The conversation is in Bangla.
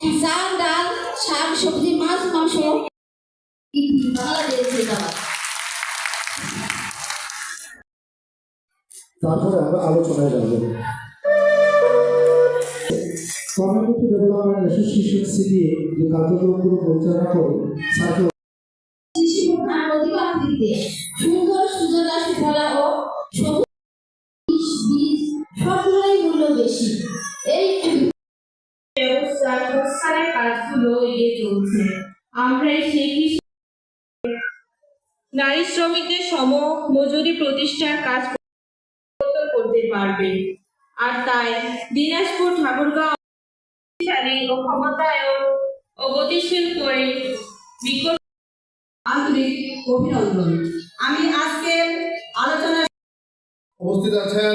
চাল ডাল শাক সবজি মাছ মাংস তারপরে আমরা আলোচনায় যাব। ডেভেলপমেন্ট অ্যাসোসিয়েশন যে কার্যক্রমগুলো পরিচালনা করে সুন্দর সুজলা সুফলা ও সবুজ বীজ বীজ সবগুলোই মূল্য বেশি। এই ব্যবস্থা সংস্কারের কাজগুলো এগিয়ে চলছে। আমরা সেই নারী শ্রমিকদের সম মজুরি প্রতিষ্ঠার কাজ করতে পারবে। আর তাই দিনাজপুর, ঠাকুরগাঁও ও ক্ষমতায়ন গতিশীল করে আন্তরিক অভিনন্দন। আমি আজকের আলোচনা উপস্থিত আছেন